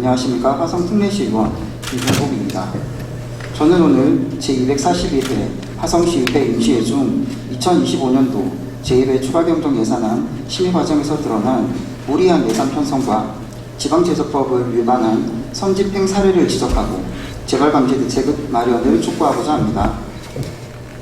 안녕하십니까 화성 특례시 의원 김경복입니다. 저는 오늘 제241회 화성시 의회 임시회 중 2025년도 제1회 추가경정 예산안 심의 과정에서 드러난 무리한 예산 편성과 지방제조법을 위반한 선집행 사례를 지적하고 재발방지 대책 마련을 촉구하고자 합니다.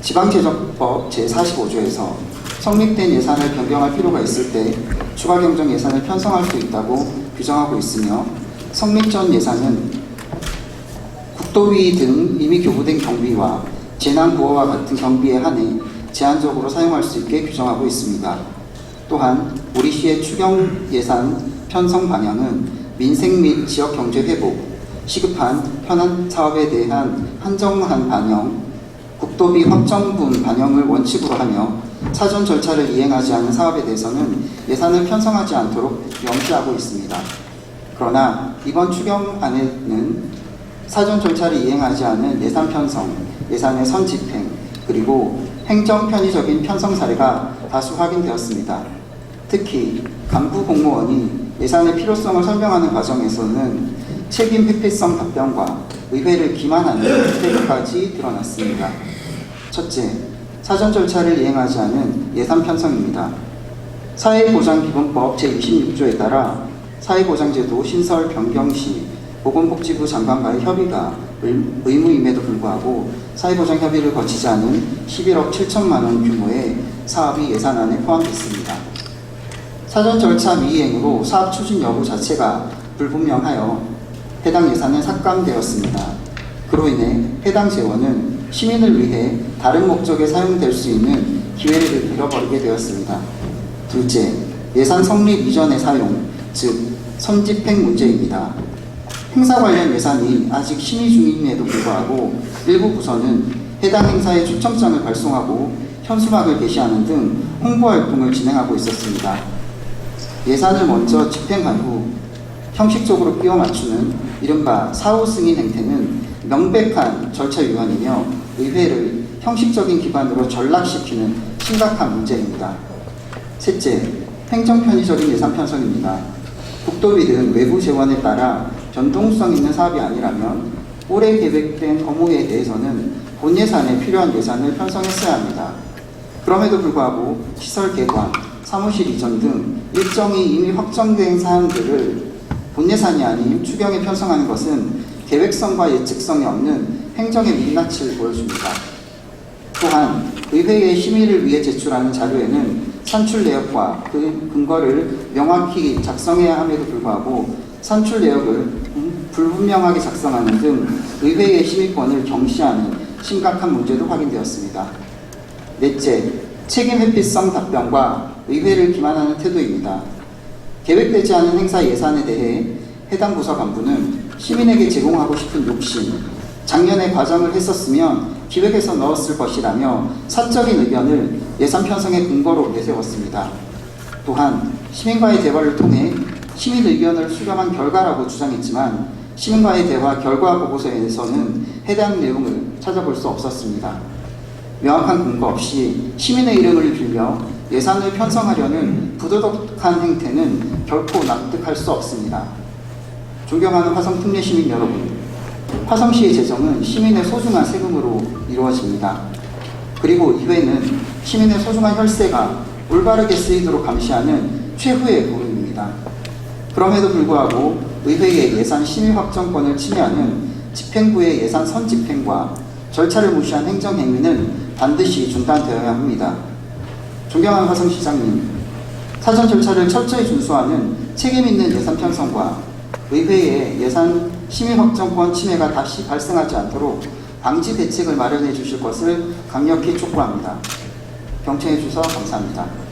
지방제조법 제45조에서 성립된 예산을 변경할 필요가 있을 때 추가 경정 예산을 편성할 수 있다고 규정하고 있으며 성립 전 예산은 국도위 등 이미 교부된 경비와 재난구호와 같은 경비에 한해 제한적으로 사용할 수 있게 규정하고 있습니다. 또한 우리 시의 추경 예산 편성 방향은 민생 및 지역 경제 회복, 시급한 현안 사업에 대한 한정한 반영, 국도비 확정분 반영을 원칙으로 하며 사전 절차를 이행하지 않은 사업에 대해서는 예산을 편성하지 않도록 명시하고 있습니다. 그러나 이번 추경안에는 사전 절차를 이행하지 않은 예산 편성, 예산의 선집행, 그리고 행정 편의적인 편성 사례가 다수 확인되었습니다. 특히 간부 공무원이 예산의 필요성을 설명하는 과정에서는 책임 회피성 답변과 의회를 기만하는 태도까지 드러났습니다. 첫째, 사전 절차를 이행하지 않은 예산 편성입니다. 사회보장기본법 제26조에 따라 사회보장제도 신설 변경 시 보건복지부 장관과의 협의가 의- 의무임에도 불구하고 사회보장 협의를 거치지 않은 11억 7천만 원 규모의 사업이 예산안에 포함됐습니다. 사전 절차 미이행으로 사업 추진 여부 자체가 불분명하여 해당 예산은 삭감되었습니다. 그로 인해 해당 재원은 시민을 위해 다른 목적에 사용될 수 있는 기회를 잃어버리게 되었습니다. 둘째, 예산 성립 이전의 사용, 즉 선집행 문제입니다. 행사 관련 예산이 아직 심의 중임에도 불구하고 일부 부서는 해당 행사에 초청장을 발송하고 현수막을 게시하는 등 홍보 활동을 진행하고 있었습니다. 예산을 먼저 집행한 후 형식적으로 끼워 맞추는 이른바 사후 승인 행태는 명백한 절차 위반이며 의회를 형식적인 기반으로 전락시키는 심각한 문제입니다. 셋째, 행정 편의적인 예산 편성입니다. 국도비 등 외부 재원에 따라 변동성 있는 사업이 아니라면 올해 계획된 업무에 대해서는 본 예산에 필요한 예산을 편성했어야 합니다. 그럼에도 불구하고 시설 개관, 사무실 이전 등 일정이 이미 확정된 사항들을 본 예산이 아닌 추경에 편성하는 것은 계획성과 예측성이 없는 행정의 민낯을 보여줍니다. 또한 의회의 심의를 위해 제출하는 자료에는 산출 내역과 그 근거를 명확히 작성해야 함에도 불구하고 산출 내역을 음, 불분명하게 작성하는 등 의회의 심의권을 경시하는 심각한 문제도 확인되었습니다. 넷째, 책임 회피성 답변과 의회를 기만하는 태도입니다. 계획되지 않은 행사 예산에 대해 해당 부서 간부는 시민에게 제공하고 싶은 욕심, 작년에 과정을 했었으면 기획에서 넣었을 것이라며 사적인 의견을 예산 편성의 근거로 내세웠습니다. 또한 시민과의 대화를 통해 시민 의견을 수렴한 결과라고 주장했지만 시민과의 대화 결과 보고서에서는 해당 내용을 찾아볼 수 없었습니다. 명확한 근거 없이 시민의 이름을 빌며 예산을 편성하려는 부도덕한 행태는 결코 납득할 수 없습니다. 존경하는 화성 특례 시민 여러분, 화성시의 재정은 시민의 소중한 세금으로 이루어집니다. 그리고 이회는 시민의 소중한 혈세가 올바르게 쓰이도록 감시하는 최후의 보루입니다. 그럼에도 불구하고 의회의 예산 심의 확정권을 침해하는 집행부의 예산 선집행과 절차를 무시한 행정행위는 반드시 중단되어야 합니다. 존경하는 화성시장님, 사전 절차를 철저히 준수하는 책임 있는 예산 편성과 의회의 예산 심의 확정권 침해가 다시 발생하지 않도록 방지 대책을 마련해 주실 것을 강력히 촉구합니다. 경청해 주셔서 감사합니다.